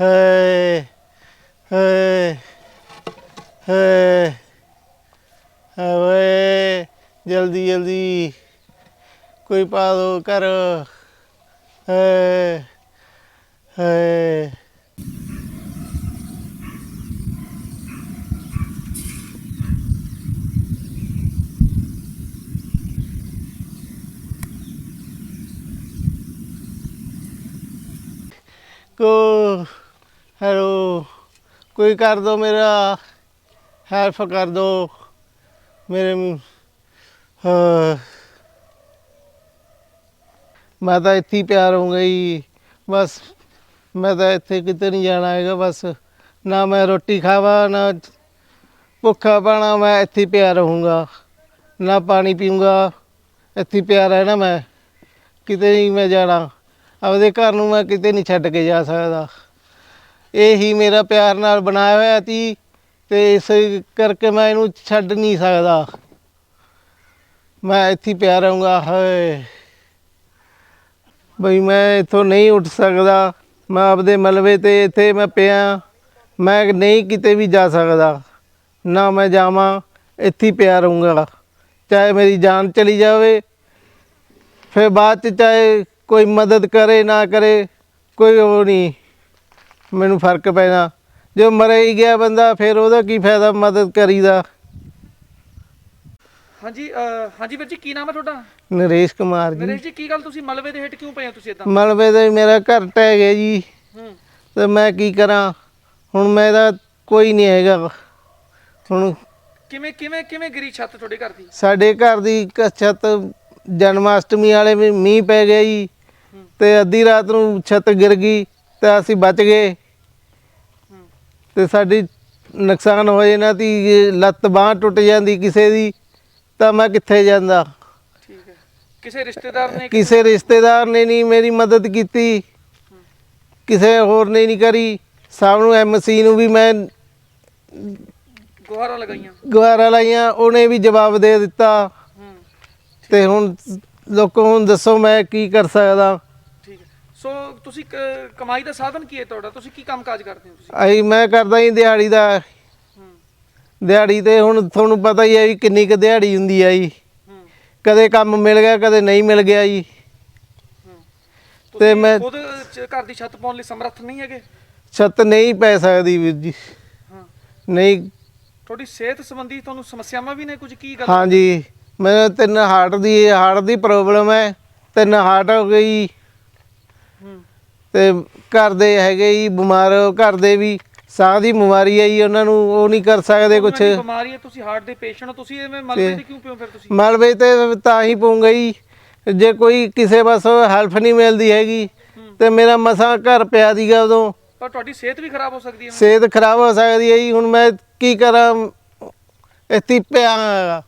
ਹੈ ਹੈ ਹੈ ਓਏ ਜਲਦੀ ਜਲਦੀ ਕੋਈ ਪਾ ਦੋ ਕਰ। ਹੇ ਹੈ। ਕੋ ਹੈਲੋ, ਕੋਈ ਕਰ ਦੋ ਮੇਰਾ ਹੈਲਪ ਕਰ ਦੋ, ਮੇਰੇ ਹਾਂ। ਮੈਂ ਤਾਂ ਇੱਥੇ ਹੀ ਪਿਆ ਰਹੂੰਗਾ ਜੀ, ਬਸ ਮੈਂ ਤਾਂ ਇੱਥੇ ਕਿਤੇ ਨਹੀਂ ਜਾਣਾ ਹੈਗਾ, ਬਸ ਨਾ ਮੈਂ ਰੋਟੀ ਖਾਵਾਂ, ਨਾ ਭੁੱਖਾ ਪਾਣਾ, ਮੈਂ ਇੱਥੇ ਹੀ ਪਿਆ ਰਹੂੰਗਾ ਨਾ ਪਾਣੀ ਪੀਊਂਗਾ, ਇੱਥੇ ਹੀ ਪਿਆ ਰਹਿਣਾ ਮੈਂ, ਕਿਤੇ ਨਹੀਂ ਮੈਂ ਜਾਣਾ, ਆਪਦੇ ਘਰ ਨੂੰ ਮੈਂ ਕਿਤੇ ਨਹੀਂ ਛੱਡ ਕੇ ਜਾ ਸਕਦਾ। ਇਹ ਹੀ ਮੇਰਾ ਪਿਆਰ ਨਾਲ ਬਣਾਇਆ ਹੋਇਆ ਸੀ ਤੇ ਇਸ ਕਰਕੇ ਮੈਂ ਇਹਨੂੰ ਛੱਡ ਨਹੀਂ ਸਕਦਾ। ਮੈਂ ਇੱਥੇ ਪਿਆ ਰਹੂੰਗਾ, ਹਾਏ। ਬਈ ਮੈਂ ਇੱਥੋਂ ਨਹੀਂ ਉੱਠ ਸਕਦਾ। ਮੈਂ ਆਪਦੇ ਮਲਵੇ ਤੇ ਇੱਥੇ ਮੈਂ ਪਿਆ। ਮੈਂ ਨਹੀਂ ਕਿਤੇ ਵੀ ਜਾ ਸਕਦਾ। ਨਾ ਮੈਂ ਜਾਵਾਂ, ਇੱਥੇ ਪਿਆ ਰਹੂੰਗਾ। ਚਾਹੇ ਮੇਰੀ ਜਾਨ ਚਲੀ ਜਾਵੇ, ਫਿਰ ਬਾਅਦ ਚ ਚਾਹੇ ਕੋਈ ਮਦਦ ਕਰੇ, ਨਾ ਕਰੇ, ਕੋਈ ਉਹ ਨਹੀਂ। ਮੈਨੂੰ ਫ਼ਰਕ ਪੈਣਾ। ਜੋ ਮਰੇ ਹੀ ਗਿਆ ਬੰਦਾ ਫਿਰ ਉਹਦਾ ਕੀ ਫਾਇਦਾ ਮਦਦ ਕਰੀਦਾ? ਹਾਂਜੀ ਅਹ, ਹਾਂਜੀ ਵੀਰ ਜੀ ਕੀ ਨਾਮ ਹੈ ਤੁਹਾਡਾ? ਨਰੇਸ਼ ਕੁਮਾਰ ਜੀ। ਨਰੇਸ਼ ਜੀ ਕੀ ਗੱਲ ਤੁਸੀਂ ਮਲਬੇ ਦੇ ਹੇਠ ਕਿਉਂ ਪਏ ਹੋ ਤੁਸੀਂ ਇਦਾਂ ਮਲਬੇ ਤੇ ਮੇਰਾ ਘਰ ਟਹਿ ਗਿਆ ਜੀ। ਹੂੰ। ਤੇ ਮੈਂ ਕੀ ਕਰਾਂ? ਹੁਣ ਮੇਰਾ ਕੋਈ ਨਹੀਂ ਹੈਗਾ। ਹੁਣ ਕਿਵੇਂ ਕਿਵੇਂ ਕਿਵੇਂ ਗਿਰੀ ਛੱਤ ਤੁਹਾਡੇ ਘਰ ਦੀ? ਸਾਡੇ ਘਰ ਦੀ ਇੱਕ ਛੱਤ ਜਨਮਾਸ਼ਟਮੀ ਵਾਲੇ ਵੀ ਮੀਂਹ ਪੈ ਗਿਆ ਜੀ। ਤੇ ਅੱਧੀ ਰਾਤ ਨੂੰ ਛੱਤ ਗਿਰ ਗਈ ਤੇ ਅਸੀਂ ਬਚ ਗਏ। ਤੇ ਸਾਡੀ ਨੁਕਸਾਨ ਹੋ ਜਾਣਾ ਤੀ ਲੱਤ ਬਾਹ ਟੁੱਟ ਜਾਂਦੀ ਕਿਸੇ ਦੀ ਤਾਂ ਮੈਂ ਕਿੱਥੇ ਜਾਂਦਾ? ਠੀਕ ਹੈ। ਕਿਸੇ ਰਿਸ਼ਤੇਦਾਰ ਨੇ ਕਿਸੇ ਰਿਸ਼ਤੇਦਾਰ ਨੇ ਨਹੀਂ ਮੇਰੀ ਮਦਦ ਕੀਤੀ ਕਿਸੇ ਹੋਰ ਨੇ ਨਹੀਂ ਕਰੀ। ਸਭ ਨੂੰ ਐਮਸੀ ਨੂੰ ਵੀ ਮੈਂ ਗੁਹਾਰਾਂ ਲਗਾਈਆਂ। ਗੁਹਾਰਾ ਲਾਈਆਂ ਉਹਨੇ ਵੀ ਜਵਾਬ ਦੇ ਦਿੱਤਾ। ਤੇ ਹੁਣ ਲੋਕੋ ਹੁਣ ਦੱਸੋ ਮੈਂ ਕੀ ਕਰ ਸਕਦਾ? ਸੋ ਤੁਸੀਂ ਕ- ਕਮਾਈ ਦਾ ਸਾਧਨ ਕੀ ਹੈ ਤੁਹਾਡਾ? ਤੁਸੀਂ ਕੀ ਕੰਮ ਕਾਜ ਕਰਦੇ ਹੋ ਤੁਸੀਂ? ਆਈ ਮੈਂ ਕਰਦਾ ਹੀ ਦਿਹਾੜੀ ਦਾ। ਹੂੰ। ਦਿਹਾੜੀ ਤੇ ਹੁਣ ਤੁਹਾਨੂੰ ਪਤਾ ਹੀ ਹੈ ਵੀ ਕਿੰਨੀ ਕੁ ਦਿਹਾੜੀ ਹੁੰਦੀ ਆ ਜੀ। ਹੂੰ। ਕਦੇ ਕੰਮ ਮਿਲ ਗਿਆ ਕਦੇ ਨਹੀਂ ਮਿਲ ਗਿਆ ਜੀ। ਹੂੰ। ਤੇ ਮੈਂ- ਖੁਦ ਚ- ਘਰ ਦੀ ਛੱਤ ਪਾਉਣ ਲਈ ਸਮਰੱਥ ਨਹੀਂ ਹੈਗੇ? ਛੱਤ ਨਹੀਂ ਪੈ ਸਕਦੀ ਵੀਰ ਜੀ। ਹਾਂ। ਨਹੀਂ। ਤੁਹਾਡੀ ਸਿਹਤ ਸੰਬੰਧੀ ਤੁਹਾਨੂੰ ਸਮੱਸਿਆਵਾਂ ਵੀ ਨੇ ਕੁਝ? ਕੀ ਗੱਲ? ਹਾਂਜੀ ਮੈਂ ਤਿੰਨ ਹਾਰਟ ਦੀ ਹਾਰਟ ਦੀ ਪ੍ਰੋਬਲਮ ਹੈ। ਤਿੰਨ ਹਾਰਟ ਹੋ ਗਈ। ਤੇ ਘਰ ਦੇ ਹੈਗੇ ਜੀ ਬਿਮਾਰ ਘਰ ਦੇ ਵੀ ਸਾਹ ਦੀ ਬਿਮਾਰੀ ਹੈ ਜੀ ਉਹਨਾਂ ਨੂੰ ਉਹ ਨਹੀਂ ਕਰ ਸਕਦੇ ਕੁਝ ਬਿਮਾਰੀ ਹੈ ਤੁਸੀਂ ਹਾਰਟ ਦੇ ਪੇਸ਼ੈਂਟ ਹੋ ਤੁਸੀਂ ਐਵੇਂ ਮਲਬੇ ਤੇ ਕਿਉਂ ਪਿਓ ਫਿਰ ਤੁਸੀਂ? ਮਲਬੇ ਤੇ ਤਾਂ ਹੀ ਪਊਂਗਾ ਜੀ। ਜੇ ਕੋਈ ਕਿਸੇ ਪਾਸੋਂ ਹੈਲਪ ਨਹੀਂ ਮਿਲਦੀ ਹੈਗੀ ਹੂੰ। ਤੇ ਮੇਰਾ ਮਸਾਂ ਘਰ ਪਿਆ ਦੀਗਾ ਉਦੋਂ। ਪਰ ਤੁਹਾਡੀ ਸਿਹਤ ਵੀ ਖਰਾਬ ਹੋ ਸਕਦੀ ਹੈ। ਸਿਹਤ ਖਰਾਬ ਹੋ ਸਕਦੀ ਹੈ ਜੀ। ਹੁਣ ਮੈਂ ਕੀ ਕਰਾਂ? ਇੱਥੇ ਹੀ ਪਿਆ ਹਾਂ।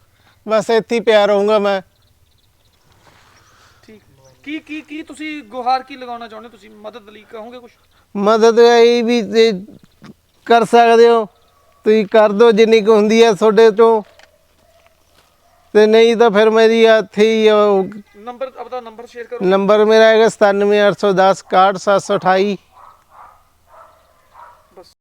ਬਸ ਇੱਥੇ ਹੀ ਪਿਆ ਰਹੂੰਗਾ ਮੈਂ। ਕੀ ਕੀ ਕੀ ਤੁਸੀਂ ਗੁਹਾਰ ਕੀ ਲਗਾਉਣਾ ਚਾਹੁੰਦੇ ਹੋ? ਤੁਸੀਂ ਮਦਦ ਲਈ ਕਹੋਗੇ ਕੁਝ ਮਦਦ ਇਹ ਵੀ ਤੇ ਕਰ ਸਕਦੇ ਹੋ। ਤੁਸੀਂ ਕਰ ਦਿਓ ਜਿੰਨੀ ਕੁ ਹੁੰਦੀ ਹੈ ਤੁਹਾਡੇ ਤੋਂ ਤੇ ਨਹੀਂ ਤਾਂ ਫਿਰ ਮੇਰੀ ਇੱਥੇ ਹੀ ਉਹ ਨੰਬਰ ਆਪਦਾ ਨੰਬਰ ਸ਼ੇਅਰ ਕਰੋ। ਨੰਬਰ ਮੇਰਾ ਹੈਗਾ 97810 61728